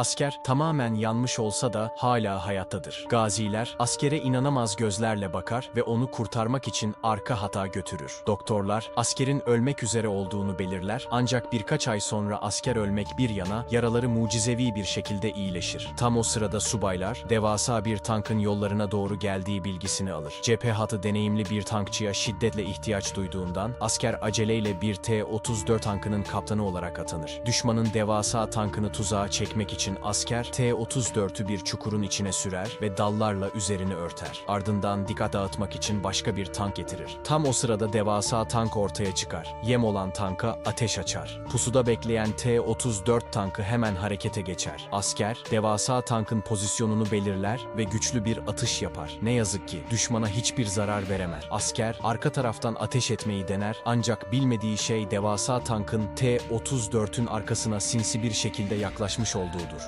Asker tamamen yanmış olsa da hala hayattadır. Gaziler askere inanamaz gözlerle bakar ve onu kurtarmak için arka hata götürür. Doktorlar askerin ölmek üzere olduğunu belirler ancak birkaç ay sonra asker ölmek bir yana yaraları mucizevi bir şekilde iyileşir. Tam o sırada subaylar devasa bir tankın yollarına doğru geldiği bilgisini alır. Cephe hatı deneyimli bir tankçıya şiddetle ihtiyaç duyduğundan asker aceleyle bir T-34 tankının kaptanı olarak atanır. Düşmanın devasa tankını tuzağa çekmek için asker T-34'ü bir çukurun içine sürer ve dallarla üzerini örter. Ardından dikkat dağıtmak için başka bir tank getirir. Tam o sırada devasa tank ortaya çıkar. Yem olan tanka ateş açar. Pusuda bekleyen T-34 tankı hemen harekete geçer. Asker devasa tankın pozisyonunu belirler ve güçlü bir atış yapar. Ne yazık ki düşmana hiçbir zarar veremez. Asker arka taraftan ateş etmeyi dener ancak bilmediği şey devasa tankın T-34'ün arkasına sinsi bir şekilde yaklaşmış olduğudur.